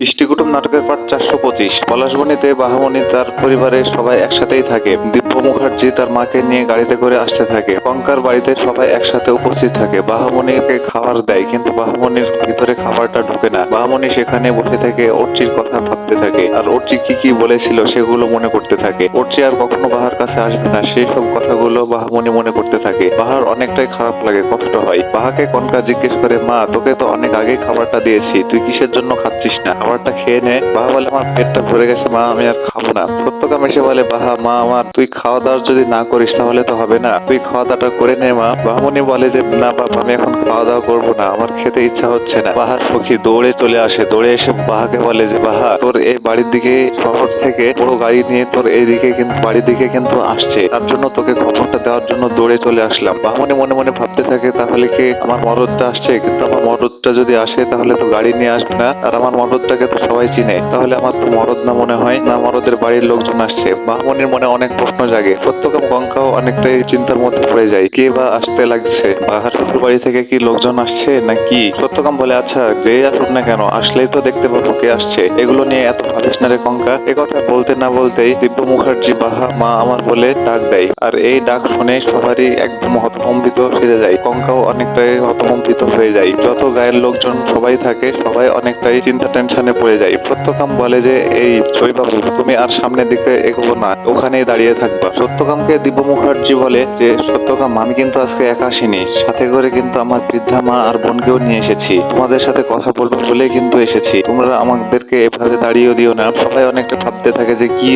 ইষ্টিকুটুম নাটকের পাঠ চারশো পঁচিশ। পলাশবনীতে বাহামণি তার পরিবারের সবাই একসাথেই থাকে। দিব্য মুখার্জি তার মাকে নিয়ে গাড়িতে করে আসতে থাকে। কঙ্কার বাড়িতে সবাই একসাথে উপস্থিত থাকে। বাহামণিকে খাবার দেয়, কিন্তু বাহামণির ভিতরে খাবারটা ঢুকে না। বাহামণি সেখানে বসে থেকে অর্চির কথা ভাবতে থাকে। আর অর্চি কি কি বলেছিল সেগুলো মনে করতে থাকে। অর্চি আর কখনো বাহার কাছে আসবে না। সেই সব কথাগুলো বাহামণি মনে করতে থাকে। বাহার অনেকটাই খারাপ লাগে, কষ্ট হয়। বাহাকে কনকা জিজ্ঞেস করে, মা, তোকে তো অনেক আগেই খাবারটা দিয়েছি। তুই কিসের জন্য খাচ্ছিস না? খাবারটা খেয়ে নে। বাহা বলে, আমার পেটটা ভরে গেছে, মা, আমি আর খাব না। সত্যকাম এসে বলে বাহা মা, আমার তুই খাওয়া দাওয়া যদি না করিস, তাহলে তো হবে না। তুই খাওয়া দাওয়াটা করে নে, মা। বাহামণি বলে যে, না, বাপ, আমি এখন খাওয়া দাওয়া করব না। আমার খেতে ইচ্ছা হচ্ছে না। বাহার সখী দৌড়ে চলে আসে। দৌড়ে এসে বাহাকে বলে যে, বাহা, তোর এই বাড়ির দিকে শহর থেকে বড় গাড়ি নিয়ে তোর এইদিকে কিন্তু বাড়ির দিকে কিন্তু আসছে। তার জন্য তোকে খবরটা দেওয়ার জন্য দৌড়ে চলে আসলাম। বাহামণি মনে মনে ভাবতে থাকে, তাহলে কি আমার মরদটা আসছে? কিন্তু আমার মরদটা যদি আসে, তাহলে তো গাড়ি নিয়ে আসবে না। আর আমার মরদটাকে তো সবাই চিনে। তাহলে আমার তো মরদ না মনে হয়, না মরদের বাড়ির লোকজন আসছে। বাহামণির মনে অনেক প্রশ্ন জাগে। সত্যকাম কঙ্কাও অনেকটাই চিন্তার মধ্যে পড়ে যায়। কে বা আসতে লাগছে? বাহার শ্বশুর বাড়ি থেকে কি লোকজন আসছে নাকি? সত্যকাম বলে আচ্ছা যে আসুক না কেন, আসলেই তো দেখতে পাবো কে আসছে। এগুলো নিয়ে এত ভাবিস না রে কঙ্কা? কথা বলতে না বলতেই দিব্য মুখার্জি বাহা, মা আমার বলে ডাক দেয়। আর এই ডাক শুনে সবারই একদম হতভম্বিত সেজে যায়। কঙ্কাও অনেকটাই হতভম্বিত হয়ে যায়। যত গায়ের লোকজন সবাই থাকে, সবাই অনেকটাই চিন্তা, টেনশনে পড়ে যায়। সত্যকাম বলে যে, এই বাবু, তুমি আর সামনের দিকে এগোবো না, ওখানেই দাঁড়িয়ে থাকবা। সত্যকামকে দিব্য মুখার্জি বলে যে, সত্যকাম, আমি কিন্তু আজকে একা আসিনি। সাথে করে কিন্তু আমার বৃদ্ধা মা আর বোনকেও নিয়ে এসেছি। তোমাদের সাথে কথা বলব বলে কিন্তু এসেছি। তোমরা আমাদেরকে এভাবে দাঁড়িয়ে দিও না। সবাই অনেকটা ভাবতে থাকে যে, কি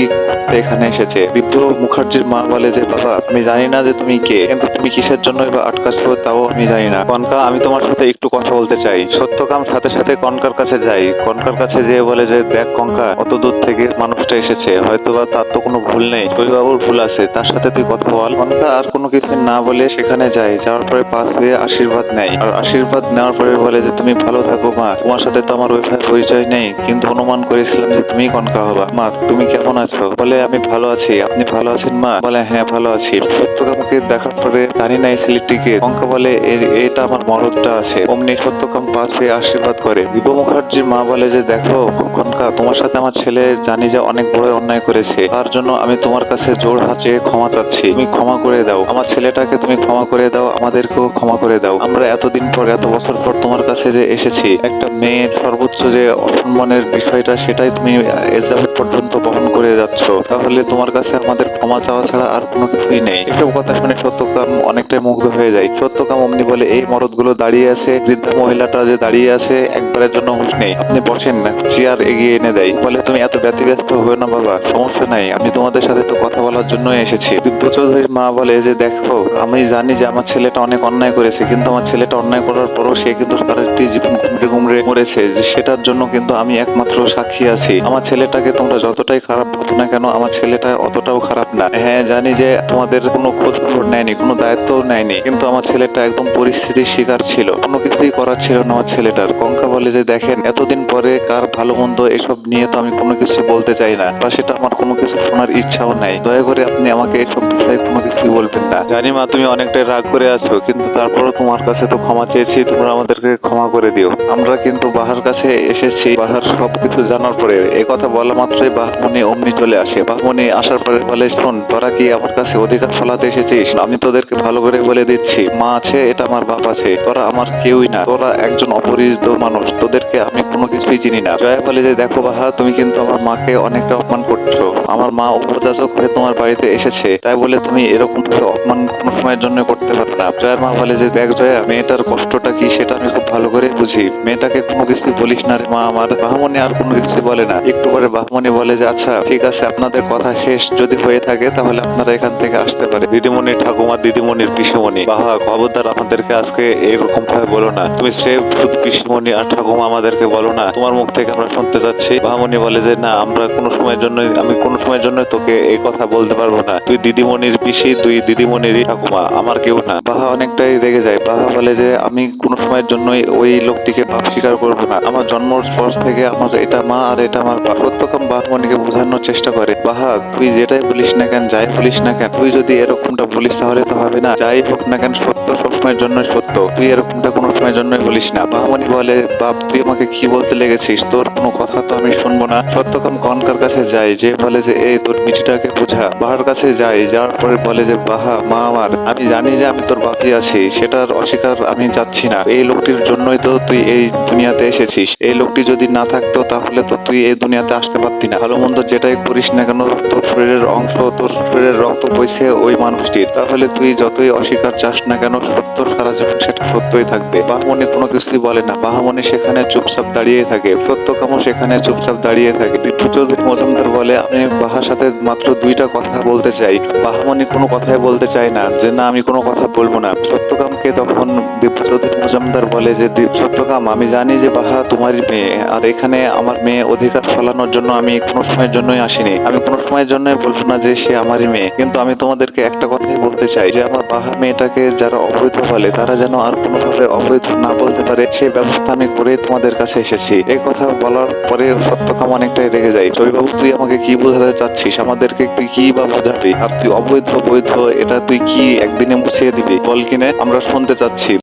এখানে এসেছে? দিব্য মুখার্জির মা বলে যে, বাবা, আমি জানি না যে তুমি কে, কিন্তু তুমি কিসের জন্য বা আটকাছো তাও আমি জানি না। কনকা, আমি তোমার সাথে একটু কথা বলতে চাই। সত্যকাম সাথে সাথে কনকার কাছে যাই কনকার কাছে যেয়ে বলে যে, দেখ কনকা অত দূর থেকে মানুষটা এসেছে। হয়তো বা তার তো কোনো ভুল নেই। বাবুর ভুল আছে। তার সাথে তুই কথা বল। কনকা আর কোনো কিছু না বলে সেখানে যায়। যাওয়ার পরে পাশ হয়ে আশীর্বাদ নেয়। আর আশীর্বাদ নেওয়ার পরে বলে যে, তুমি ভালো থাকো মা। তোমার সাথে তো আমার ওইভাবে পরিচয় নেই। কিন্তু অনুমান করেছিলাম যে, তুমি কনকা হবা। মা, তুমি কেমন আছো? বলে, আমি ভালো আছি। আপনি ভালো আছেন মা? বলে হ্যাঁ ভালো আছি। সত্যকামকে দেখার পরে জানি না এই ছেলেটিকে। কঙ্কা বলে এটা আমার মরদটা আছে। অমনি সত্যকাম পাশ হয়ে আশীর্বাদ করে। দিব্য মুখার্জির মা বলে যে দেখো কনকা তোমার সাথে আমার ছেলে জানি যে অনেক বড় অন্যায় করেছে। তার জন্য আমি তোমার কাছে জোর হাতে ক্ষমা চাচ্ছি। তুমি ক্ষমা করে দাও। আমার ছেলেটাকে তুমি ক্ষমা করে দাও, আমাদেরকেও ক্ষমা করে দাও। আমরা এতদিন পর, এত বছর পর তোমার কাছে যে এসেছি, একটা মেয়ের সর্বোচ্চ যে অসম্মানের বিষয়টা, সেটাই তুমি এলিজাবেথ পর্যন্ত বহন করে যাচ্ছ। তাহলে তোমার কাছে আমাদের ক্ষমা চাওয়া ছাড়া আর কোনো কিছুই নেই। এসব কথা শুনে সত্যকাম অনেকটাই মুগ্ধ হয়ে যায়। সত্যকাম অমনি বলে, এই মরদগুলো দাঁড়িয়ে আছে, বৃদ্ধা মহিলাটা যে দাঁড়িয়ে আছে, একবারের জন্য হুঁশ নেই। আপনি বসেন না, চেয়ার এগিয়ে এনে দেয়। বলে, তুমি এত ব্যতিব্যস্ত হয়ে না বাবা, সমস্যা নাই, আমি তোমাদের সাথে তো কথা বলার জন্য এসেছি। দিব্য চৌধুরীর মা বলে যে দেখো, আমি জানি যে আমার ছেলেটা অনেক অন্যায় করেছে, কিন্তু আমার ছেলেটা অন্যায় করার পরও সে কিন্তু সারাটি জীবন ঘুমড়ে ঘুমড়ে মরেছে, যে সেটার জন্য কিন্তু আমি একমাত্র সাক্ষী আছি। আমার ছেলেটাকে তোমরা যতটাই খারাপ ভাবো না কেন, আমার ছেলেটা অতটাও খারাপ না। হ্যাঁ জানি যে তোমাদের কোনো খোঁজ খবর নেয়নি, কোনো দায়িত্বও নেয়নি, কিন্তু আমার ছেলেটা একদম পরিস্থিতির শিকার ছিল। কোনো কিছুই করার ছিল না আমার ছেলেটার। কঙ্কা বলে যে, দেখেন, এতদিন পরে কার ভালো মন্দ এসব নিয়ে তো আমি কোনো কিছু বলতে চাই না বা সেটা আমার কোনো কিছু শোনার ইচ্ছাও নাই। দয়া করে আপনি আমাকে এসব বিষয়ে কোনো কিছুই বলবেন না। জানি মা, তুমি অনেকটাই রাগ করে আছো, কিন্তু তারপরও তোমার কাছে তো ক্ষমা চেয়েছি, তোমরা আমাদেরকে ক্ষমা করে দিও। আমরা কিন্তু বাহার কাছে এসেছি, বাহার সবকিছু জানার পরে। এই কথা বলা মাত্রই বাহমনি অমনি চলে আসে। বাহমনি আসার পরে বলে, শোন, তোরা কি আমার কাছে অধিকার ফলাতে এসেছিস? আমি তোদেরকে ভালো করে বলে দিচ্ছি। মা আছে, এটা আমার বাপ আছে। তোরা আমার কেউই না। তোরা একজন অপরিচিত মানুষ। তোদেরকে আমি কোনো কিছুই চিনি না। জয়া বলে যে, দেখো বাহা, তুমি কিন্তু আমার মাকে অনেকটা অপমান করছ। আমার মা উপযাচক হয়ে তোমার বাড়িতে এসেছে। তাই বলে তুমি এরকম ভাবে অপমান কোনো সময়ের জন্য করতে পারো না। জয়ার মা বলে যে, দেখ জয়া, মেয়েটার কষ্টটা কি সেটা আমি খুব ভালো করে বুঝি। মেয়েটাকে কোনো কিছু বলিস না রে মা, আমার বাহমনি আর কোনো কিছু বলে না। একটু পরে বাহমনি বলে যে আচ্ছা ঠিক আছে, আপনাদের কথা শেষ যদি হয়ে থাকে, তাহলে আপনারা এখান থেকে আসতে পারে দিদিমণি ঠাকুমা, দিদিমণির পিসুমণি, বাহা, খবরদার আমাদেরকে আজকে এরকম ভাবে বলো না। তুমি স্রেফ শুধু পিসুমণি আর ঠাকুমা আমাদেরকে বলো না। তোমার মুখ থেকে আমরা শুনতে যাচ্ছি। বাহামণি বলে যে, না, আমরা কোনো সময়ের জন্য আমি কোনো সময়ের জন্য তোকে এই কথা বলতে পারব না। তুই দিদিমণির পিসি, তুই দিদিমণিরই ঠাকুমা, আমার কেউ না। বাহা অনেকটাই রেগে যায়। বাহা বলে যে, আমি কোনো সময়ের জন্যই ওই লোকটিকে ভাব স্বীকার করব না। আমার জন্মর পর থেকে আমার এটা মা আর এটা আমার বাপ। সত্যকাম বাহমণিকে বোঝানোর চেষ্টা করে, বাহা, তুই যেটাই বলিস না কেন, যাই বলিস না কেন, তুই যদি এরকমটা বলিস তাহলে তো হবে না। যাই হোক না কেন, সত্য সব সময়ের জন্য সত্য। তুই এরকমটা কোনো সময়ের জন্যই বলিস না। বাহামণি বলে, বাপ, তুই আমাকে কি বলতে লেগেছিস? তোর কোনো কথা তো আমি শুনব না। সত্যকাম কনকার কাছে যাই যে বলে যে, এই, তোর মিঠিটাকে বোঝা। বাহার কাছে যাই যাওয়ার পরে বলে যে, বাহা, মা আমার, আমি জানি যে আমি তোর বাপি আছি। সেটার অস্বীকার আমি যাচ্ছি না। এই লোকটির জন্যই তো তুই এই দুনিয়াতে এসেছিস। এই লোকটি যদি না থাকতো, তাহলে তো তুই এই দুনিয়াতে আসতে পারতি না। ভালো মন্দ যেটাই করিস না কেন, তোর শরীরের অংশ, তোর শরীরের রক্ত বইছে ওই মানুষটির। তাহলে তুই যতই অস্বীকার চাস না কেন সত্য সারা জীবন সেটা সত্যই থাকবে। বাহমনি কোনো কিছুই বলে না। বাহমনি সেখানে চুপচাপ দাঁড়িয়ে থাকে। সত্যকামও সেখানে চুপচাপ দাঁড়িয়ে থাকে। বিদ্যুৎ চৌধুরী মজুমদার বলে, আমি বাহার সাথে মাত্র দুইটা কথা বলতে চাই। বাহামনি কোনো কথাই বলতে চায় না, যে না, আমি কোনো কথা বলব না। সত্যকামকে তখন দিব্য চৌধুরী মজুমদার বলে যে সত্যকাম, আমি জানি যে বাহা তোমারই মেয়ে, আর এখানে আমার মেয়ে অধিকার ফলানোর জন্য আমি কোনো সময়ের জন্যই আসিনি। আমি কোনো সময়ের জন্যই বলব না যে সে আমারই মেয়ে, কিন্তু আমি তোমাদেরকে একটা কথাই বলতে চাই, যে আমার বাহা মেয়েটাকে যারা অবৈধ বলে তারা যেন আর কোনোভাবে অবৈধ না বলতে পারে, সেই ব্যবস্থা আমি করে তোমাদের কাছে এসেছি। এ কথা বলার পরে সত্যকাম অনেকটাই রেগে যায়। বাবু তুই আমাকে কি বোঝাতে চাচ্ছিস? আমাদেরকে তুই কি বা বোঝাবি? আর তুই অবৈধ, বৈধ, এটা তুই কি একদিনে মুছিয়ে দিবি? বল কিনে, আমরা শুনতে চাচ্ছি।